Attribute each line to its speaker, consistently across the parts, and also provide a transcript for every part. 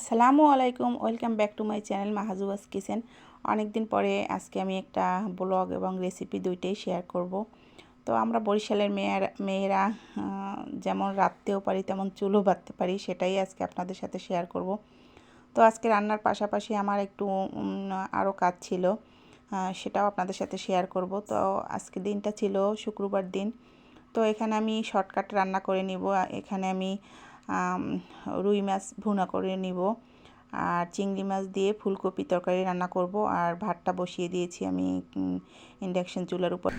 Speaker 1: আসসালামু আলাইকুম welcome back to my channel Mahajuba's kitchen. অনেক দিন পরে আজকে আমি একটা ব্লগ এবং রেসিপি দুইটাই শেয়ার করব। তো আমরা বরিশালের মেয়ের মেয়েরা যেমন রাঁধতেও পারি তেমন চুলও বাঁধতে পারি সেটাই আজকে আপনাদের সাথে শেয়ার করব। তো আজকে রান্নার পাশাপাশি আমার একটু আরও কাজ ছিল সেটাও আপনাদের সাথে শেয়ার করব। তো আজকে দিনটা ছিল শুক্রবার দিন। তো এখানে আমি শর্টকাট রান্না করে নিব। এখানে আম, রুই মাছ ভুনা করে নিব। আর চিংড়ি মাছ দিয়ে ফুলকপি তরকারি রান্না করব। আর ভাতটা বসিয়ে দিয়েছি আমি ইন্ডাকশন চুলার উপর।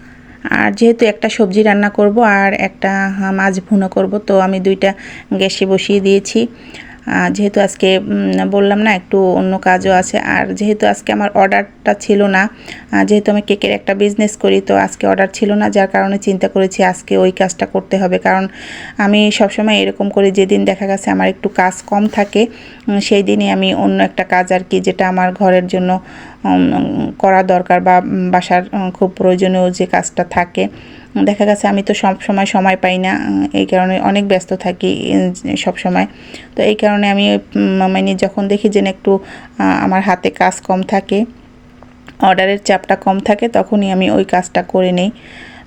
Speaker 1: আর যেহেতু একটা সবজি রান্না করব আর একটা মাছ ভুনা করব, তো আমি দুইটা গ্যাসে বসিয়ে দিয়েছি। যেহেতু আজকে বললাম না, একটু অন্য কাজও আছে। আর যেহেতু আজকে আমার অর্ডারটা ছিল না যেহেতু আমি কেকের একটা বিজনেস করি, তো আজকে অর্ডার ছিল না, যার কারণে চিন্তা করেছি আজকে ওই কাজটা করতে হবে। কারণ আমি সবসময় এরকম করে, যেদিন দেখা গেছে আমার একটু কাজ কম থাকে সেই দিনই আমি অন্য একটা কাজ আর কি, যেটা আমার ঘরের জন্য করা দরকার বা বাসার খুব প্রয়োজনীয় যে কাজটা থাকে দেখা গেছে আমি তো সব সময় সময় পাই না এই কারণে অনেক ব্যস্ত থাকি সব সময়। তো এই কারণে আমি মানে যখন দেখি যে একটু আমার হাতে কাজ কম থাকে, অর্ডারের চাপটা কম থাকে, তখনই আমি ওই কাজটা করে নেই।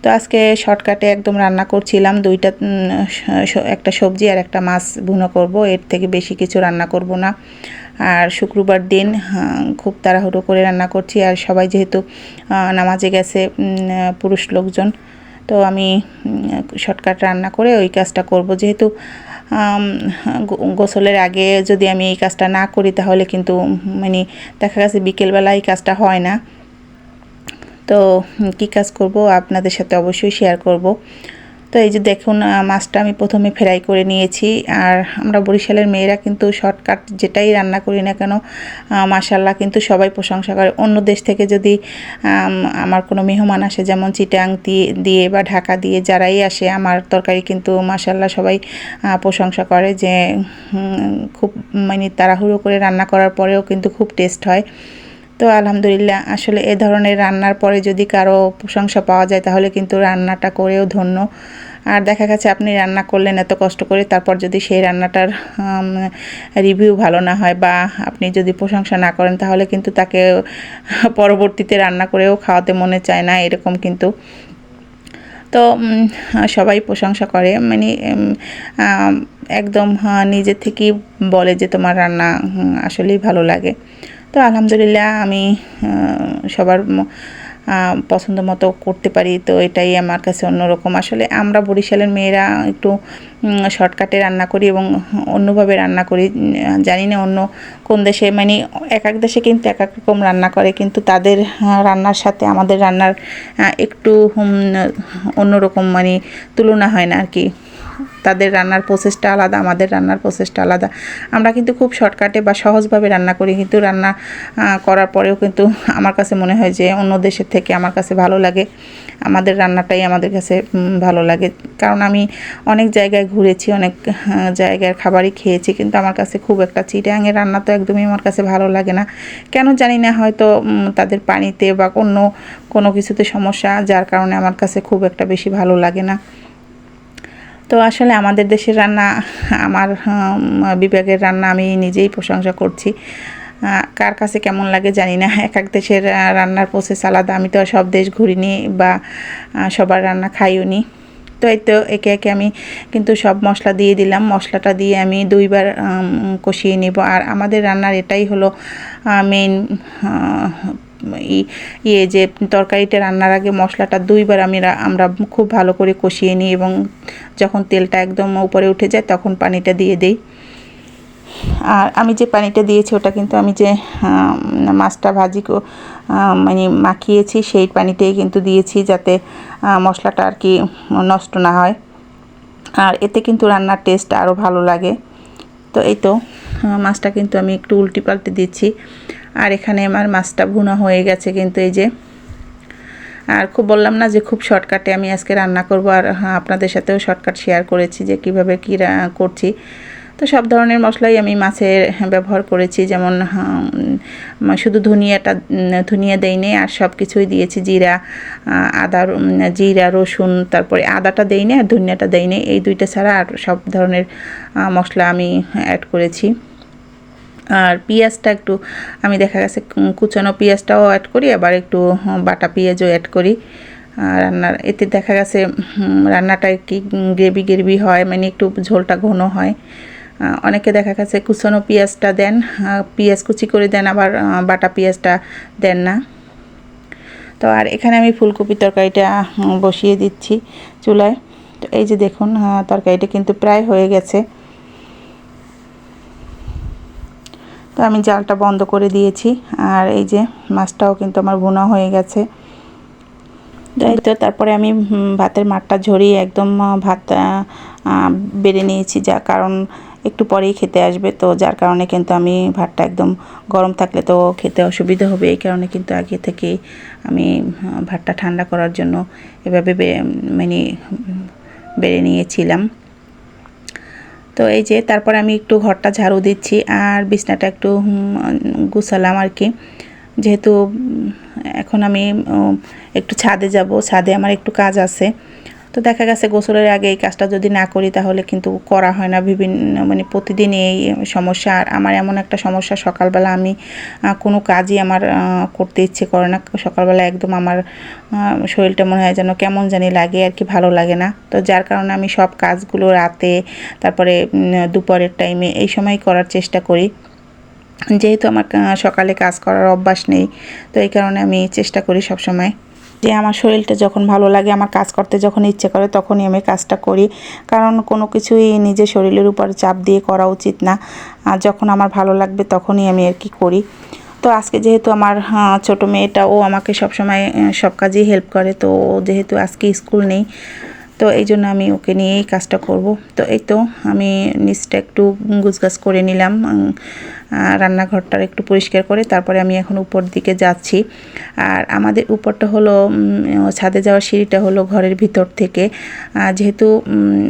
Speaker 1: তো আজকে শর্টকাটে একদম রান্না করছিলাম, দুইটা একটা সবজি আর একটা মাছ ভুনো করব, এর থেকে বেশি কিছু রান্না করব না। আর শুক্রবার দিন খুব তাড়াহুড়ো করে রান্না করছি, আর সবাই যেহেতু নামাজে গেছে পুরুষ লোকজন তো আমি শর্টকাট রান্না করে ওই কাজটা করব। যেহেতু গোসলের আগে যদি আমি এই কাজটা না করি তাহলে কিন্তু মানে দেখা গেছে বিকেলবেলা এই কাজটা হয় না। তো, কী কাজ করব আপনাদের সাথে অবশ্যই শেয়ার করব। তো এই যে দেখুন মাছটা আমি প্রথমে ফ্রাই করে নিয়েছি। আর আমরা বরিশালের মেয়েরা কিন্তু শর্টকাট যেটাই রান্না করি না কেন মাসাল্লাহ কিন্তু সবাই প্রশংসা করে। অন্য দেশ থেকে যদি আমার কোনো মেহমান আসে, যেমন চিটাং দিয়ে দিয়ে বা ঢাকা দিয়ে যারাই আসে, আমার তরকারি কিন্তু মাসাল্লাহ সবাই প্রশংসা করে যে খুব মানে তাড়াহুড়ো করে রান্না করার পরেও কিন্তু খুব টেস্ট হয়। তো আলহামদুলিল্লাহ আসলে এ ধরনের রান্নার পরে যদি কারও প্রশংসা পাওয়া যায় তাহলে কিন্তু রান্নাটা করেও ধন্য। আর দেখা গেছে আপনি রান্না করলেন এত কষ্ট করে তারপর যদি সেই রান্নাটার রিভিউ ভালো না হয় বা আপনি যদি প্রশংসা না করেন তাহলে কিন্তু তাকে পরবর্তীতে রান্না করেও খাওয়াতে মনে চায় না এরকম কিন্তু। তো সবাই প্রশংসা করে মানে একদম হ্যাঁ, নিজে থেকেই বলে যে তোমার রান্না আসলেই ভালো লাগে। তো আলহামদুলিল্লাহ আমি সবার পছন্দ মতো করতে পারি। তো এটাই আমার কাছে অন্যরকম। আসলে আমরা বরিশালের মেয়েরা একটু শর্টকাটে রান্না করি এবং অন্যভাবে রান্না করি। জানি না অন্য কোন দেশে মানে এক এক দেশে কিন্তু এক এক রকম রান্না করে, কিন্তু তাদের রান্নার সাথে আমাদের রান্নার একটু অন্যরকম মানে তুলনা হয় না আর কি। তাদের রান্নার প্রসেসটা আলাদা, আমাদের রান্নার প্রসেসটা আলাদা। আমরা কিন্তু খুব শর্টকাটে বা সহজভাবে রান্না করি, কিন্তু রান্না করার পরেও কিন্তু আমার কাছে মনে হয় যে অন্য দেশের থেকে আমার কাছে ভালো লাগে। আমাদের রান্নাটাই আমাদের কাছে ভালো লাগে। কারণ আমি অনেক জায়গায় ঘুরেছি, অনেক জায়গার খাবারই খেয়েছি, কিন্তু আমার কাছে খুব একটা চিটাঙের রান্না তো একদমই আমার কাছে ভালো লাগে না। কেন জানি না, হয়তো তাদের পানিতে বা অন্য কোনো কিছুতে সমস্যা, যার কারণে আমার কাছে খুব একটা বেশি ভালো লাগে না। তো আসলে আমাদের দেশের রান্না, আমার বিভাগের রান্না আমি নিজেই প্রশংসা করছি। কার কাছে কেমন লাগে জানি না। এক এক দেশের রান্নার প্রসেস আলাদা। আমি তো সব দেশ ঘুরিনি বা সবার রান্না খাইও নি তো এই তো একে একে আমি কিন্তু সব মশলা দিয়ে দিলাম। মশলাটা দিয়ে আমি দুইবার কষিয়ে নিব। আর আমাদের রান্নার এটাই হলো মেইন ইয়ে যে তরকারিটা রান্নার আগে মশলাটা দুইবার আমি আমরা খুব ভালো করে কষিয়ে নিই এবং যখন তেলটা একদম উপরে উঠে যায় তখন পানিটা দিয়ে দিই। আর আমি যে পানিটা দিয়েছি ওটা কিন্তু আমি যে মাছটা ভাজি মানে মাখিয়েছি সেই পানিটাই কিন্তু দিয়েছি যাতে মশলাটা আর কি নষ্ট না হয়। আর এতে কিন্তু রান্নার টেস্ট আরও ভালো লাগে। তো এই তো মাছটা কিন্তু আমি একটু উল্টি পাল্টে দিচ্ছি। আর এখানে আমার মাছটা ভুনা হয়ে গেছে কিন্তু এই যে। আর খুব বললাম না যে খুব শর্টকাটে আমি আজকে রান্না করব আর হ্যাঁ, আপনাদের সাথেও শর্টকাট শেয়ার করেছি যে কীভাবে কী করছি। তো সব ধরনের মশলাই আমি মাছের ব্যবহার করেছি যেমন শুধু ধনিয়াটা ধনিয়া দেইনি আর সব কিছুই দিয়েছি জিরা আদা জিরা রসুন তারপরে আদাটা দেইনি আর ধনিয়াটা দেইনি এই দুইটা ছাড়া আর সব ধরনের মশলা আমি অ্যাড করেছি। আর পেঁয়াজটা একটু, আমি দেখা গেছে কুচানো পেঁয়াজটাও অ্যাড করি, আবার একটু বাটা পেঁয়াজও অ্যাড করি। রান্নার, এতে দেখা গেছে রান্নাটা কি গ্রেভি গ্রেভি হয় মানে একটু ঝোলটা ঘন হয়। অনেকে দেখা গেছে কুচানো পেঁয়াজটা দেন পেঁয়াজ কুচি করে দেন, আবার বাটা পেঁয়াজটা দেন না। তো আর এখানে আমি ফুলকপি তরকারিটা বসিয়ে দিচ্ছি চুলায়। তো এই যে দেখুন তরকারিটা কিন্তু প্রায় হয়ে গেছে। তো আমি জালটা বন্ধ করে দিয়েছি। আর এই যে মাছটাও কিন্তু আমার ভুনা হয়ে গেছে। তাই তো তারপরে আমি ভাতের মাঠটা ঝরিয়ে একদম ভাত বেড়ে নিয়েছি, যা কারণ একটু পরেই খেতে আসবে। তো যার কারণে কিন্তু আমি ভাতটা একদম গরম থাকলে তো খেতে অসুবিধা হবে। এই কারণে কিন্তু আগে থেকেই আমি ভাতটা ঠান্ডা করার জন্য এভাবে মানে বেড়ে নিয়েছিলাম। তো এই যে তারপর আমি একটু ঘরটা ঝাড়ু দিচ্ছি আর বিছনাটা একটু গুছালাম আর কি। যেহেতু এখন আমি একটু ছাদে যাব। ছাদে আমার একটু কাজ আছে। তো দেখা গেছে গোসলের আগে এই কাজটা যদি না করি তাহলে কিন্তু করা হয় না বিভিন্ন মানে প্রতিদিন এই সমস্যা। আর আমার এমন একটা সমস্যা, সকালবেলা আমি কোনো কাজই আমার করতে ইচ্ছে করে না। সকালবেলা একদম আমার শরীরটা মনে হয় যেন কেমন জানি লাগে আর কি, ভালো লাগে না। তো যার কারণে আমি সব কাজগুলো রাতে, তারপরে দুপুরের টাইমে এই সময় করার চেষ্টা করি। যেহেতু আমার সকালে কাজ করার অভ্যাস নেই, তো এই কারণে আমি চেষ্টা করি সব সময় যে আমার শরীরটা যখন ভালো লাগে, আমার কাজ করতে যখন ইচ্ছে করে তখনই আমি কাজটা করি। কারণ কোনো কিছুই নিজের শরীরের উপর চাপ দিয়ে করা উচিত না। আর যখন আমার ভালো লাগবে তখনই আমি আর কি করি। তো আজকে যেহেতু আমার ছোটো মেয়েটা, ও আমাকে সবসময় সব কাজেই হেল্প করে। তো যেহেতু আজকে স্কুল নেই তো এই জন্য আমি ওকে নিয়েই কাজটা করব। তো এই তো আমি নিচটা একটু গুছগাছ করে নিলাম আহ, একটু পরিষ্কার করে তারপরে আমি এখন উপর দিকে যাচ্ছি। আর আমাদের উপরটা হলো ছাদে যাওয়ার সিঁড়িটা হলো ঘরের ভিতর থেকে। যেহেতু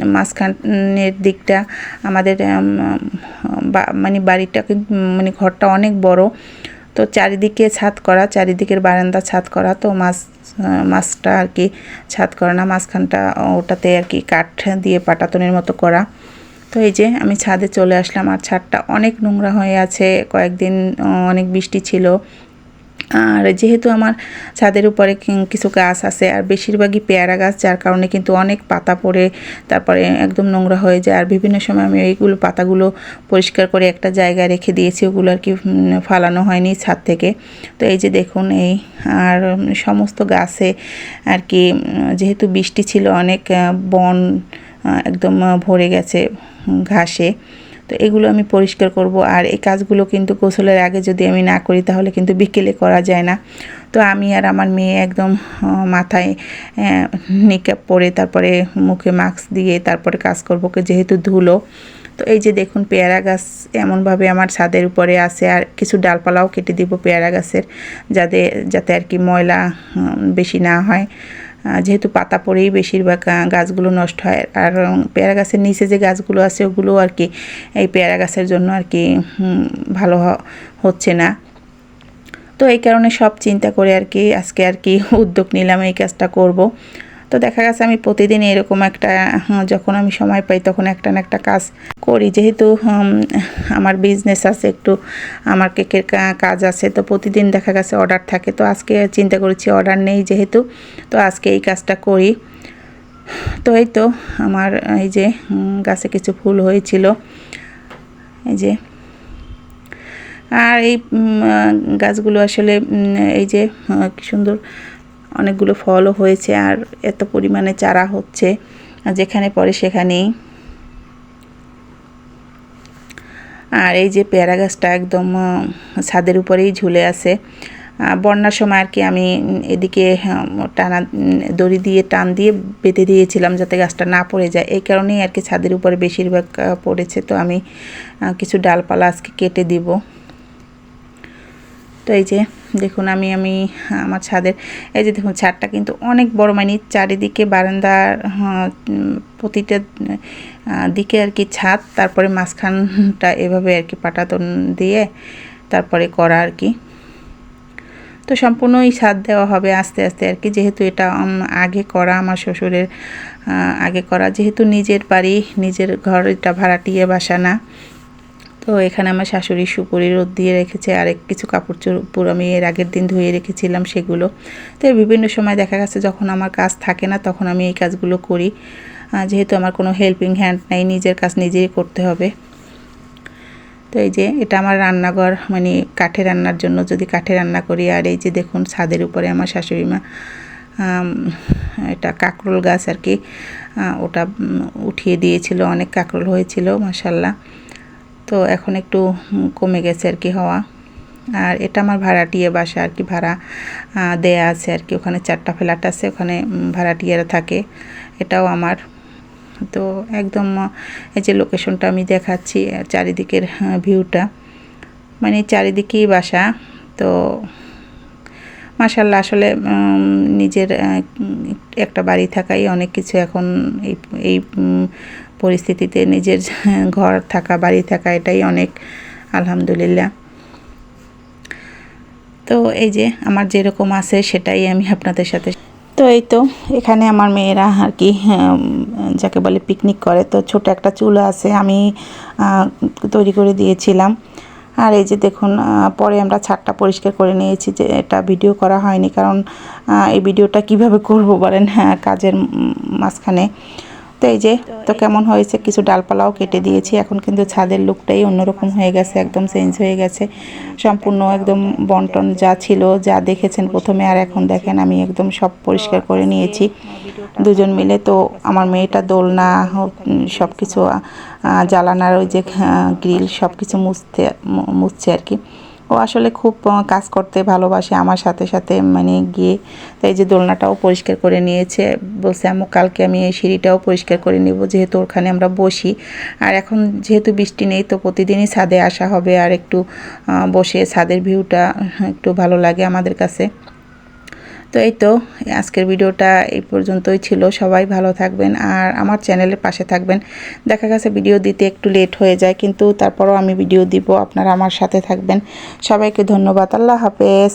Speaker 1: মাঝখানের দিকটা আমাদের মানে বাড়িটা মানে ঘরটা অনেক বড় তো চারিদিকে ছাদ করা, চারিদিকের বারান্দা ছাদ করা, তো মাছ মাছটা আর কি ছাদ করা না, মাঝখানটা ওটাতে আর কি কাঠ দিয়ে পাটাতনের মতো করা। তো এই যে আমি ছাদে চলে আসলাম, আর ছাদটা অনেক নোংরা হয়ে আছে, কয়েকদিন অনেক বৃষ্টি ছিল। আর যেহেতু আমার ছাদের উপরে কিছু গাছ আছে, আর বেশিরভাগই পেয়ারা গাছ, যার কারণে কিন্তু অনেক পাতা পড়ে, তারপরে একদম নোংরা হয়ে যায়। আর বিভিন্ন সময় আমি এইগুলো পাতাগুলো পরিষ্কার করে একটা জায়গায় রেখে দিয়েছি, ওগুলো আর কি ফালানো হয়নি ছাদ থেকে। তো এই যে দেখুন, এই আর সমস্ত গাছে আর কি যেহেতু বৃষ্টি ছিল, অনেক বন একদম ভরে গেছে ঘাসে। তো এগুলো আমি পরিষ্কার করব। আর এই কাজগুলো কিন্তু গোসলের আগে যদি আমি না করি, তাহলে কিন্তু বিকেলে করা যায় না। তো আমি আর আমার মেয়ে একদম মাথায় নিকাপ পরে তারপরে মুখে মাস্ক দিয়ে তারপরে কাজ করব যেহেতু ধুলো। তো এই যে দেখুন, পেয়ারা গাছ এমনভাবে আমার ছাদের উপরে আছে। আর কিছু ডালপালাও কেটে দিব পেয়ারা গাছের, যাতে যাতে আর কি ময়লা বেশি না হয়। যেহেতু পাতা পড়েই বেশিরভাগ গাছগুলো নষ্ট হয়। আর পেয়ারা গাছের নিচে যে গাছগুলো আছে ওগুলো আর কি, এই পেয়ারা গাছের জন্য আর কি ভালো হচ্ছে না। তো এই কারণে সব চিন্তা করে আর কি, আজকে আর কি উদ্যোগ নিলাম, এই কাজটা করব। তো দেখা গেছে আমি প্রতিদিন এরকম একটা যখন আমি সময় পাই তখন একটা না একটা কাজ করি। যেহেতু আমার বিজনেস আছে, একটু আমার কেকের কাজ আছে, তো প্রতিদিন দেখা গেছে অর্ডার থাকে। তো আজকে চিন্তা করেছি অর্ডার নেই যেহেতু, তো আজকে এই কাজটা করি। তো এই তো আমার এই যে গাছে কিছু ফুল হয়েছিল। এই যে, আর এই গাছগুলো আসলে এই যে সুন্দর অনেকগুলো ফলও হয়েছে আর এত পরিমাণে চারা হচ্ছে। যেখানে পড়ে সেখানেই। আর এই যে পেয়ারা গাছটা একদম ছাদের উপরেই ঝুলে আছে। বন্যার সময় আর কি আমি এদিকে টানা, দড়ি দিয়ে টান দিয়ে বেঁধে দিয়েছিলাম যাতে গাছটা না পড়ে যায়। এই কারণেই আর কি ছাদের উপরে বেশিরভাগ পড়েছে। তো আমি কিছু ডালপালা আজকে কেটে দিব। তো এই যে দেখুন আমি আমি আমার ছাদের এই যে দেখুন ছাদটা কিন্তু অনেক বড় মানে চারিদিকে বারান্দার হ্যাঁ, প্রতিটা দিকে আর কি ছাদ তারপরে মাঝখানটা এভাবে আর কি পাটাতন দিয়ে তারপরে করা আর কি। তো সম্পূর্ণই ছাদ দেওয়া হবে আস্তে আস্তে আর কি যেহেতু এটা আগে করা আমার শ্বশুরের আগে করা যেহেতু নিজের বাড়ি নিজের ঘর এটা ভাড়াটিয়ে বাসা না। তো এখানে আমার শাশুড়ি সুপুরি রোদ দিয়ে রেখেছে আর এক কিছু কাপড় চোপড় আমি এর আগের দিন ধুয়ে রেখেছিলাম সেগুলো। তো বিভিন্ন সময় দেখা গেছে যখন আমার কাজ থাকে না তখন আমি এই কাজগুলো করি। যেহেতু আমার কোনো হেল্পিং হ্যান্ড নাই, নিজের কাজ নিজেই করতে হবে। তো এই যে এটা আমার রান্নাঘর মানে কাঠে রান্নার জন্য যদি কাঠে রান্না করি, আর এই যে দেখুন ছাদের উপরে আমার শাশুড়ি মা এটা কাকরোল গাছ আর কি ওটা উঠিয়ে দিয়েছিল, অনেক কাকরোল হয়েছিল মাসাল্লাহ তো এখন একটু কমে গেছে আর কি হওয়া। আর এটা আমার ভাড়াটিয়া বাসা আর কি, ভাড়া দেয়া আছে আর কি। ওখানে চারটা ফ্ল্যাট আছে, ওখানে ভাড়াটিয়ারা থাকে। এটাও আমার। তো একদম এই যে লোকেশনটা আমি দেখাচ্ছি চারিদিকের ভিউটা মানে চারিদিকেই বাসা, তো মাসাল্লাহ আসলে নিজের একটা বাড়ি থাকাই অনেক কিছু এখন এই এই পরিস্থিতিতে নিজের ঘর থাকা, বাড়ি থাকা এটাই অনেক আলহামদুলিল্লাহ। তো এই যে আমার যেরকম আছে সেটাই আমি আপনাদের সাথে তো এই তো এখানে আমার মেয়েরা আর কি যাকে বলে পিকনিক করে। তো ছোট একটা চুলা আছে, আমি তৈরি করে দিয়েছিলাম। আর এই যে দেখুন পরে আমরা ছাদটা পরিষ্কার করে নিয়েছি যে এটা ভিডিও করা হয়নি। কারণ এই ভিডিওটা কীভাবে করব বলেন হ্যাঁ কাজের মাঝখানে। তো এই যে তো কেমন হয়েছে, কিছু ডালপালাও কেটে দিয়েছি। এখন কিন্তু ছাদের লুকটাই অন্যরকম হয়ে গেছে, একদম চেঞ্জ হয়ে গেছে। সম্পূর্ণ একদম বন্টন যা ছিল, যা দেখেছেন প্রথমে আর এখন দেখেন, আমি একদম সব পরিষ্কার করে নিয়েছি। দুজন মিলে তো আমার মেয়েটা দোলনা সব কিছু জ্বালানার ওই যে গ্রিল সব কিছু মুছতে মুছছে আর কি। ও আসলে খুব কাজ করতে ভালোবাসে আমার সাথে সাথে মানে গিয়ে তাই যে দোলনাটাও পরিষ্কার করে নিয়েছে। বলছে আমি কালকে আমি এই সিঁড়িটাও পরিষ্কার করে নেব, যেহেতু ওখানে আমরা বসি। আর এখন যেহেতু বৃষ্টি নেই, তো প্রতিদিনই ছাদে আসা হবে। আর একটু বসে ছাদের ভিউটা একটু ভালো লাগে আমাদের কাছে। তো এই তো, আজকের ভিডিওটা এই পর্যন্তই ছিল। সবাই ভালো থাকবেন আর আমার চ্যানেলের পাশে থাকবেন। দেখা গেছে ভিডিও দিতে একটু লেট হয়ে যায়, কিন্তু তারপরও আমি ভিডিও দিব, আপনারা আমার সাথে থাকবেন। সবাইকে ধন্যবাদ, আল্লাহ হাফেজ।